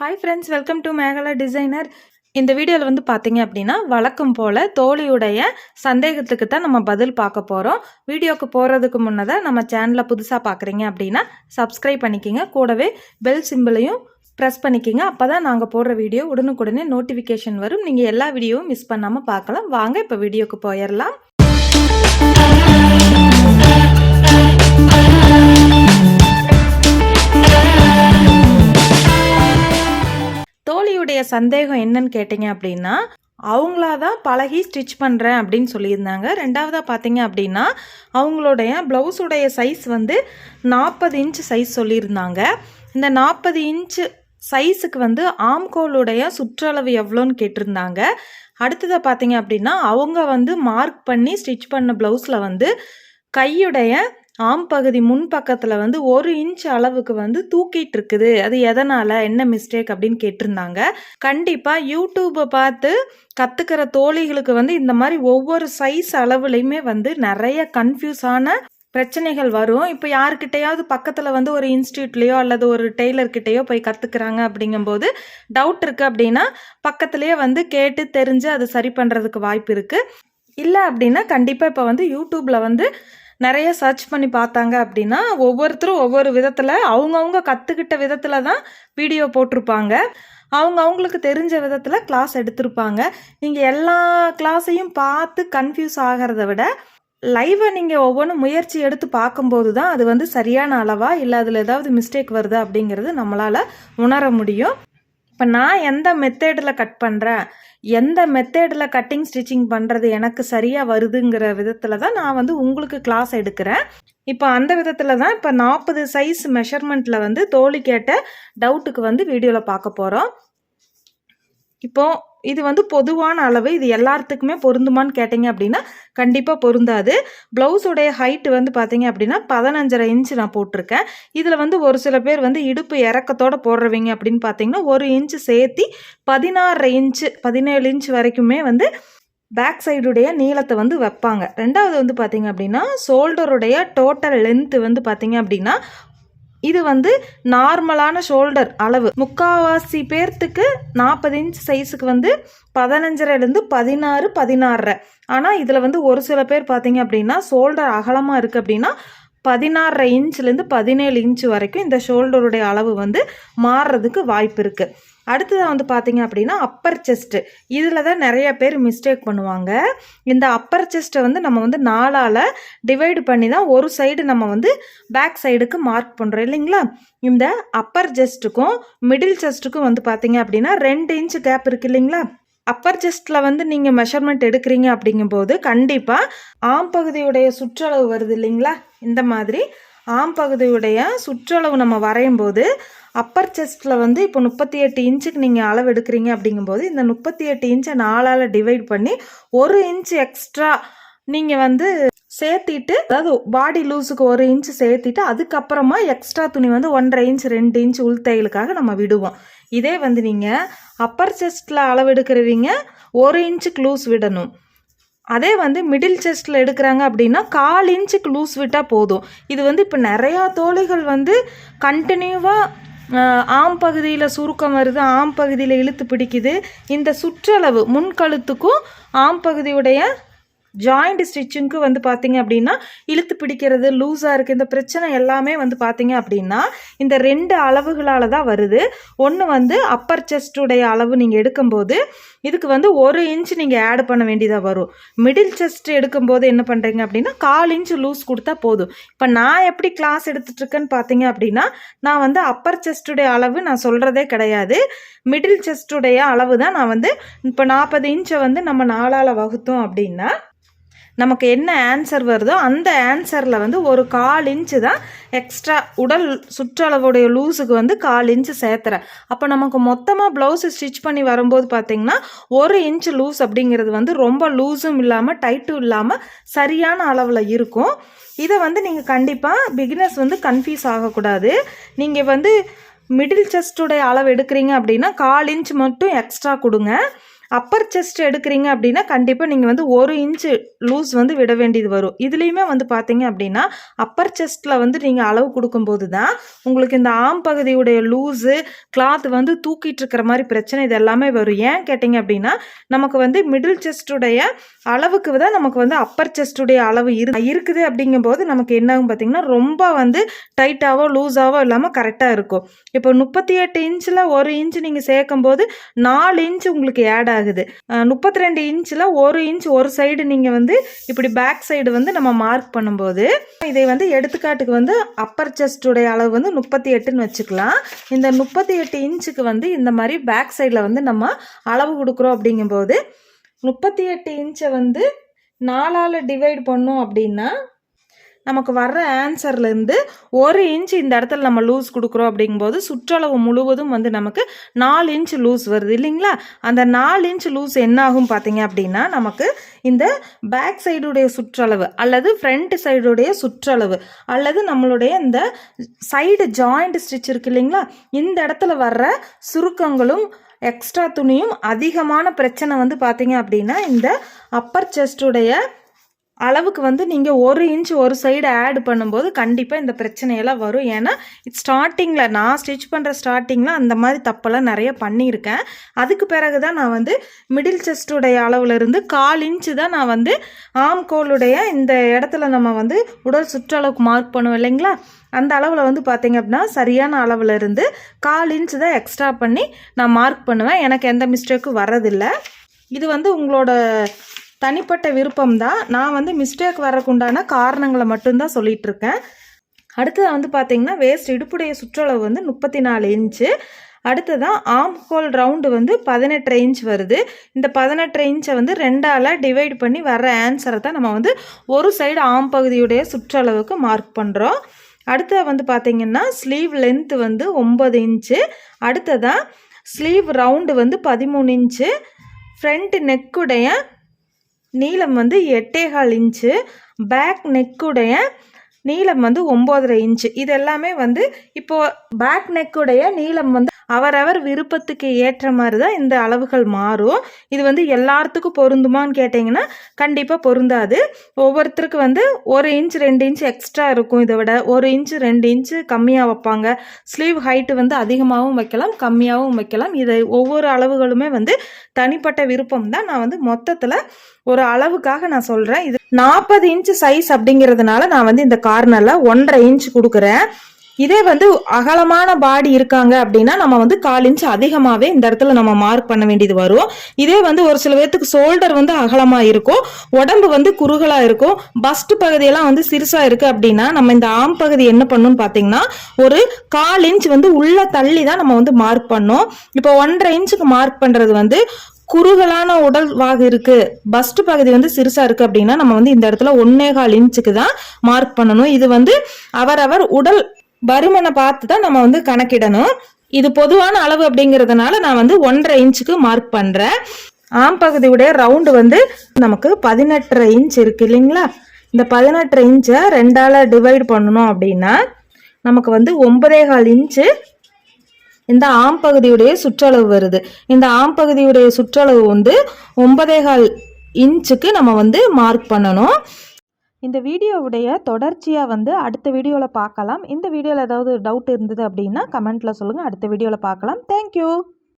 Hi friends welcome to Mekala designer இந்த வீடியோவில் வந்து பார்த்தீங்க அப்படின்னா வழக்கம் போல் தோழியுடைய சந்தேகத்துக்கு தான் நம்ம பதில் பார்க்க போகிறோம் வீடியோக்கு போகிறதுக்கு முன்னதாக நம்ம சேனலை புதுசாக பார்க்குறீங்க அப்படின்னா சப்ஸ்கிரைப் பண்ணிக்கிங்க. கூடவே பெல் சிம்பிளையும் ப்ரெஸ் பண்ணிக்கிங்க. அப்போ தான் நாங்கள் போடுற வீடியோ உடனுக்குடனே நோட்டிஃபிகேஷன் வரும். நீங்கள் எல்லா வீடியோவும் மிஸ் பண்ணாமல் பார்க்கலாம். வாங்க இப்போ வீடியோக்கு போயிடலாம். தோழியுடைய சந்தேகம் என்னன்னு கேட்டிங்க அப்படின்னா அவங்களா தான் பழகி ஸ்டிச் பண்ணுறேன் அப்படின்னு சொல்லியிருந்தாங்க. ரெண்டாவதாக பார்த்தீங்க அப்படின்னா அவங்களுடைய ப்ளவுஸுடைய சைஸ் வந்து நாற்பது இன்ச் சைஸ் சொல்லியிருந்தாங்க. இந்த நாற்பது இன்ச்சு சைஸுக்கு வந்து ஆம்கோலுடைய சுற்றளவு எவ்வளோன்னு கேட்டிருந்தாங்க. அடுத்ததை பார்த்தீங்க அப்படின்னா அவங்க வந்து மார்க் பண்ணி ஸ்டிச் பண்ண ப்ளவுஸில் வந்து கையுடைய ஆம் பகுதி முன் பக்கத்தில் வந்து ஒரு இன்ச் அளவுக்கு வந்து தூக்கிட்டு இருக்குது அது எதனால்? என்ன மிஸ்டேக் அப்படின்னு கேட்டிருந்தாங்க. கண்டிப்பாக யூடியூப்பை பார்த்து கற்றுக்கிற தோழிகளுக்கு வந்து இந்த மாதிரி ஒவ்வொரு சைஸ் அளவுலையுமே வந்து நிறைய கன்ஃபியூஸான பிரச்சனைகள் வரும். இப்போ யாருக்கிட்டையாவது பக்கத்தில் வந்து ஒரு இன்ஸ்டியூட்லேயோ அல்லது ஒரு டெய்லர்கிட்டேயோ போய் கற்றுக்குறாங்க அப்படிங்கும்போது டவுட் இருக்குது அப்படின்னா பக்கத்துலேயே வந்து கேட்டு தெரிஞ்சு அதை சரி பண்ணுறதுக்கு வாய்ப்பு இருக்குது இல்லை அப்படின்னா கண்டிப்பாக இப்போ வந்து யூடியூப்பில் வந்து நிறைய சர்ச் பண்ணி பார்த்தாங்க அப்படின்னா ஒவ்வொருத்தரும் ஒவ்வொரு விதத்தில் அவங்கவுங்க கற்றுக்கிட்ட விதத்தில் தான் வீடியோ போட்டிருப்பாங்க. அவங்க அவங்களுக்கு தெரிஞ்ச விதத்தில் கிளாஸ் எடுத்திருப்பாங்க. நீங்கள் எல்லா கிளாஸையும் பார்த்து கன்ஃபியூஸ் ஆகிறத விட லைவை நீங்கள் ஒவ்வொன்றும் முயற்சி எடுத்து பார்க்கும்போது தான் அது வந்து சரியான அளவா இல்லை அதில் ஏதாவது மிஸ்டேக் வருதா அப்படிங்கிறது நம்மளால் உணர முடியும். இப்போ நான் எந்த மெத்தேடில் கட் பண்ணுறேன் எந்த மெத்தேடில் கட்டிங் ஸ்டிச்சிங் பண்ணுறது எனக்கு சரியாக வருதுங்கிற விதத்தில் தான் நான் வந்து உங்களுக்கு கிளாஸ் எடுக்கிறேன். இப்போ அந்த விதத்தில் தான் இப்போ நாற்பது சைஸ் மெஷர்மெண்ட்டில் வந்து தோழி கேட்ட டவுட்டுக்கு வந்து வீடியோவில் பார்க்க போகிறோம் இப்போது இது வந்து பொதுவான அளவு இது எல்லாத்துக்குமே பொருந்துமான்னு கேட்டிங்க அப்படின்னா கண்டிப்பாக பொருந்தாது. ப்ளவுஸோடைய ஹைட்டு வந்து பார்த்தீங்க அப்படின்னா பதினஞ்சரை இன்ச்சு நான் போட்டிருக்கேன். இதில் வந்து ஒரு சில பேர் வந்து இடுப்பு இறக்கத்தோடு போடுறவங்க அப்படின்னு பார்த்தீங்கன்னா ஒரு இன்ச்சு சேர்த்தி பதினாறு இன்ச்சு பதினேழு இன்ச் வரைக்குமே வந்து பேக் சைடுடைய நீளத்தை வந்து வைப்பாங்க. ரெண்டாவது வந்து பார்த்தீங்க அப்படின்னா ஷோல்டருடைய டோட்டல் லென்த்து வந்து பார்த்தீங்க அப்படின்னா இது வந்து நார்மலான ஷோல்டர் அளவு. முக்காவாசி பேர்த்துக்கு நாற்பது இன்ச் சைஸுக்கு வந்து பதினஞ்சரைலேருந்து பதினாறு பதினாறரை. ஆனால் இதில் வந்து ஒரு சில பேர் பார்த்தீங்க அப்படின்னா ஷோல்டர் அகலமாக இருக்குது அப்படின்னா பதினாறரை இன்ச்லேருந்து பதினேழு இன்ச் வரைக்கும் இந்த ஷோல்டருடைய அளவு வந்து மாறுறதுக்கு வாய்ப்பு இருக்குது அடுத்ததாக வந்து பார்த்தீங்க அப்படின்னா அப்பர் செஸ்ட்டு இதில் தான் நிறைய பேர் மிஸ்டேக் பண்ணுவாங்க. இந்த அப்பர் செஸ்ட்டை வந்து நம்ம வந்து நாலால் டிவைடு பண்ணி தான் ஒரு சைடு நம்ம வந்து பேக் சைடுக்கு மார்க் பண்ணுறோம் இல்லைங்களா? இந்த அப்பர் செஸ்ட்டுக்கும் மிடில் செஸ்ட்டுக்கும் வந்து பார்த்தீங்க அப்படின்னா ரெண்டு இன்ச் கேப் இருக்குது இல்லைங்களா? அப்பர் செஸ்ட்டில் வந்து நீங்கள் மெஷர்மெண்ட் எடுக்கிறீங்க அப்படிங்கும்போது கண்டிப்பாக ஆம் பகுதியுடைய சுற்றளவு வருது இல்லைங்களா? இந்த மாதிரி ஆம் பகுதியுடைய சுற்றளவு நம்ம வரையும் போது அப்பர் செஸ்ட்டில் வந்து இப்போ முப்பத்தி எட்டு இன்ச்சுக்கு நீங்கள் அளவு எடுக்கிறீங்க அப்படிங்கும்போது இந்த முப்பத்தி எட்டு இன்ச்சை நாலால் டிவைட் பண்ணி ஒரு இன்ச் எக்ஸ்ட்ரா நீங்கள் வந்து சேர்த்திட்டு அதாவது பாடி லூஸுக்கு ஒரு இன்ச் சேர்த்திட்டு அதுக்கப்புறமா எக்ஸ்ட்ரா துணி வந்து ஒன்றரை இன்ச் ரெண்டு இன்ச் உள்தையலுக்காக நம்ம விடுவோம். இதே வந்து நீங்கள் அப்பர் செஸ்ட்டில் அளவு எடுக்கிறவங்க ஒரு இன்ச்சுக்கு லூஸ் விடணும். அதே வந்து மிடில் செஸ்ட்டில் எடுக்கிறாங்க அப்படின்னா கால் இன்ச்சுக்கு லூஸ் விட்டால் போதும். இது வந்து இப்போ நிறையா தோழிகள் வந்து கண்டினியூவாக ஆம் பகுதியில் சுருக்கம் வருது ஆம் பகுதியில் இழுத்து பிடிக்குது. இந்த சுற்றளவு முன்கழுத்துக்கும் ஆம் பகுதியுடைய ஜாயிண்ட் ஸ்டிச்சிங்க்கு வந்து பார்த்தீங்க அப்படின்னா இழுத்து பிடிக்கிறது லூஸாக இருக்குது இந்த பிரச்சனை எல்லாமே வந்து பார்த்தீங்க அப்படின்னா இந்த ரெண்டு அளவுகளால் தான் வருது. ஒன்று வந்து அப்பர் செஸ்டுடைய அளவு நீங்கள் எடுக்கும்போது இதுக்கு வந்து ஒரு இன்ச் நீங்கள் ஆட் பண்ண வேண்டியதாக வரும். மிடில் செஸ்ட் எடுக்கும்போது என்ன பண்ணுறீங்க அப்படின்னா கால் இன்ச் லூஸ் கொடுத்தா போதும். இப்போ நான் எப்படி கிளாஸ் எடுத்துட்ருக்கேன்னு பார்த்தீங்க அப்படின்னா நான் வந்து அப்பர் செஸ்டுடைய அளவு நான் சொல்கிறதே கிடையாது. மிடில் செஸ்டுடைய அளவு தான் நான் வந்து இப்போ நாற்பது இன்ச்சை வந்து நம்ம நாளால் வகுத்தோம் அப்படின்னா நமக்கு என்ன ஆன்சர் வருதோ அந்த ஆன்சரில் வந்து ஒரு கால் இன்ச்சு தான் எக்ஸ்ட்ரா உடல் சுற்றளவுடைய லூஸுக்கு வந்து கால் இன்ச்சு சேர்த்துறேன் அப்போ நமக்கு மொத்தமாக ப்ளவுஸு ஸ்டிச் பண்ணி வரும்போது பார்த்திங்கன்னா ஒரு இன்ச் லூஸ் அப்படிங்கிறது வந்து ரொம்ப லூஸும் இல்லாமல் டைட்டும் இல்லாமல் சரியான அளவில் இருக்கும். இதை வந்து நீங்கள் கண்டிப்பாக பிகினர்ஸ் வந்து கன்ஃபியூஸ் ஆகக்கூடாது. நீங்கள் வந்து மிடில் செஸ்ட்டுடைய அளவு எடுக்கிறீங்க அப்படின்னா கால் இன்ச் மட்டும் எக்ஸ்ட்ரா கொடுங்க. அப்பர் செஸ்ட் எடுக்கிறீங்க அப்படின்னா கண்டிப்பாக நீங்கள் வந்து ஒரு இன்ச்சு லூஸ் வந்து விட வேண்டியது வரும். இதுலேயுமே வந்து பார்த்தீங்க அப்படின்னா அப்பர் செஸ்ட்டில் வந்து நீங்கள் அளவு கொடுக்கும்போது தான் உங்களுக்கு இந்த ஆம் பகுதியுடைய லூஸு கிளாத் வந்து தூக்கிட்டு இருக்கிற மாதிரி பிரச்சனை இது எல்லாமே வரும். ஏன் கேட்டிங்க அப்படின்னா நமக்கு வந்து மிடில் செஸ்ட்டுடைய அளவுக்கு தான் நமக்கு வந்து அப்பர் செஸ்ட்டுடைய அளவு இரு இருக்குது அப்படிங்கும்போது நமக்கு என்ன ஆகும் பார்த்தீங்கன்னா ரொம்ப வந்து டைட்டாவோ லூஸாவோ இல்லாமல் கரெக்டாக இருக்கும். இப்போ முப்பத்தி எட்டு இன்ச்சில் ஒரு இன்ச் நீங்கள் சேர்க்கும்போது நாலு இன்ச் உங்களுக்கு ஆட் ஆகுது. முப்பத்தி ரெண்டு இன்ச்சில் ஒரு இன்ச் ஒரு சைடு நீங்கள் வந்து இப்படி பேக் சைடு வந்து நம்ம மார்க் பண்ணும்போது இதை வந்து எடுத்துக்காட்டுக்கு வந்து அப்பர் செஸ்டுடைய அளவு வந்து முப்பத்தி எட்டுன்னு வச்சுக்கலாம். இந்த முப்பத்தி எட்டு இன்ச்சுக்கு வந்து இந்த மாதிரி பேக் சைடில் வந்து நம்ம அளவு கொடுக்குறோம் அப்படிங்கும்போது முப்பத்தி எட்டு இன்ச்சை வந்து நாலால் டிவைட் பண்ணோம் அப்படின்னா நமக்கு வர்ற ஆன்சர்லேருந்து ஒரு இன்ச் இந்த இடத்துல நம்ம லூஸ் கொடுக்குறோம் அப்படிங்கும்போது சுற்றளவு முழுவதும் வந்து நமக்கு நாலு இன்ச் லூஸ் வருது இல்லைங்களா? அந்த நாலு இன்ச் லூஸ் என்ன ஆகும் பார்த்தீங்க அப்படின்னா நமக்கு இந்த பேக் சைடுடைய சுற்றளவு அல்லது ஃப்ரண்ட் சைடுடைய சுற்றளவு அல்லது நம்மளுடைய இந்த சைடு ஜாயிண்ட் ஸ்டிச் இருக்கு இல்லைங்களா? இந்த இடத்துல வர்ற சுருக்கங்களும் எக்ஸ்ட்ரா துணியும் அதிகமான பிரச்சனை வந்து பார்த்தீங்க அப்படின்னா இந்த அப்பர் செஸ்டுடைய அளவுக்கு வந்து நீங்கள் ஒரு இன்ச் ஒரு சைடு ஆட் பண்ணும்போது கண்டிப்பாக இந்த பிரச்சனையெல்லாம் வரும். ஏன்னா ஸ்டார்டிங்கில் நான் ஸ்டிச் பண்ணுற ஸ்டார்டிங்கில் அந்த மாதிரி தப்பெல்லாம் நிறைய பண்ணியிருக்கேன். அதுக்கு பிறகு தான் நான் வந்து மிடில் செஸ்டுடைய அளவுலேருந்து கால் இன்ச்சு தான் நான் வந்து ஆம்கோலுடைய இந்த இடத்துல நம்ம வந்து உடல் சுற்றளவுக்கு மார்க் பண்ணுவோம் இல்லைங்களா? அந்த அளவில் வந்து பார்த்தீங்க அப்படின்னா சரியான அளவில் இருந்து கால் இன்ச்சு தான் எக்ஸ்ட்ரா பண்ணி நான் மார்க் பண்ணுவேன். எனக்கு எந்த மிஸ்டேக்கும் வரதில்லை இது வந்து உங்களோட தனிப்பட்ட விருப்பம் தான் நான் வந்து மிஸ்டேக் வரக்குண்டான காரணங்களை மட்டும்தான் சொல்லிகிட்டு இருக்கேன் அடுத்தது வந்து பார்த்தீங்கன்னா வேஸ்ட் இடுப்புடைய சுற்றளவு வந்து முப்பத்தி நாலு இன்ச்சு அடுத்ததான் ஆம் ஹோல் ரவுண்டு வந்து பதினெட்டு இன்ச் வருது. இந்த பதினெட்டு இன்ச்சை வந்து ரெண்டால் டிவைட் பண்ணி வர்ற ஆன்சரை தான் நம்ம வந்து ஒரு சைடு ஆம் பகுதியுடைய சுற்றளவுக்கு மார்க் பண்ணுறோம் அடுத்தது வந்து பார்த்திங்கன்னா ஸ்லீவ் லென்த்து வந்து ஒம்பது இன்ச்சு அடுத்ததான் ஸ்லீவ் ரவுண்டு வந்து பதிமூணு இன்ச்சு ஃப்ரண்ட் நெக்குடைய நீளம் வந்து எட்டேகால் இன்ச்சு. பேக் நெக்குடைய நீளம் வந்து ஒம்போதரை இன்ச்சு இது எல்லாமே வந்து இப்போது பேக் நெக்குடைய நீளம் வந்து அவரவர் விருப்பத்துக்கு ஏற்ற மாதிரி தான் இந்த அளவுகள் மாறும். இது வந்து எல்லாத்துக்கும் பொருந்துமான்னு கேட்டிங்கன்னா கண்டிப்பாக பொருந்தாது. ஒவ்வொருத்தருக்கு வந்து ஒரு இன்ச் ரெண்டு இன்ச் எக்ஸ்ட்ரா இருக்கும் இதை விட. ஒரு இன்ச் ரெண்டு இன்ச்சு கம்மியாக வைப்பாங்க. ஸ்லீவ் ஹைட்டு வந்து அதிகமாகவும் வைக்கலாம் கம்மியாகவும் வைக்கலாம். இதை ஒவ்வொரு அளவுகளுமே வந்து தனிப்பட்ட விருப்பம் தான் நான் வந்து மொத்தத்தில் ஒரு அளவுக்காக நான் சொல்கிறேன் இது நாற்பது இன்ச்சு சைஸ் அப்படிங்கிறதுனால நான் வந்து இந்த கார்னரில் ஒன்றரை இன்ச் கொடுக்குறேன். இதே வந்து அகலமான பாடி இருக்காங்க அப்படின்னா நம்ம வந்து கால் இன்ச் அதிகமாகவே இந்த இடத்துல நம்ம மார்க் பண்ண வேண்டியது வரும். இதே வந்து ஒரு சில பேர்த்துக்கு ஷோல்டர் வந்து அகலமாக இருக்கும். உடம்பு வந்து குறுகலாக இருக்கும். பஸ்ட் பகுதியெல்லாம் வந்து சிறுசாக இருக்குது அப்படின்னா நம்ம இந்த ஆம் பகுதி என்ன பண்ணணும்னு பார்த்தீங்கன்னா ஒரு கால் இன்ச் வந்து உள்ளே தள்ளி தான் நம்ம வந்து மார்க் பண்ணோம். இப்போ ஒன்றரை இன்ச்சுக்கு மார்க் பண்ணுறது வந்து குறுகலான உடல் வாகு இருக்கு. பஸ்ட் பகுதி வந்து சிறுசா இருக்கு அப்படின்னா நம்ம வந்து இந்த இடத்துல ஒன்னே கால் இன்ச்சுக்கு தான் மார்க் பண்ணணும். இது வந்து அவரவர் உடல் பருமனை பார்த்து தான் நம்ம வந்து கணக்கிடணும். இது பொதுவான அளவு அப்படிங்கிறதுனால நான் வந்து ஒன்றரை இன்ச்சுக்கு மார்க் பண்ணுறேன் ஆம் பகுதியுடைய ரவுண்டு வந்து நமக்கு பதினெட்டரை இன்ச் இருக்கு இல்லைங்களா? இந்த பதினெட்டரை இன்ச்சை ரெண்டால் டிவைட் பண்ணணும் அப்படின்னா நமக்கு வந்து ஒன்பதே கால் இன்ச்சு இந்த ஆம் பகுதியுடைய சுற்றளவு வருது. இந்த ஆம் பகுதியுடைய சுற்றளவு வந்து ஒன்பதேகால் இன்ச்சுக்கு நம்ம வந்து மார்க் பண்ணணும். இந்த வீடியோவுடைய தொடர்ச்சியாக வந்து அடுத்த வீடியோவில் பார்க்கலாம். இந்த வீடியோவில் ஏதாவது டவுட் இருந்தது அப்படின்னா கமெண்ட்டில் சொல்லுங்கள் அடுத்த வீடியோவில் பார்க்கலாம். தேங்க்யூ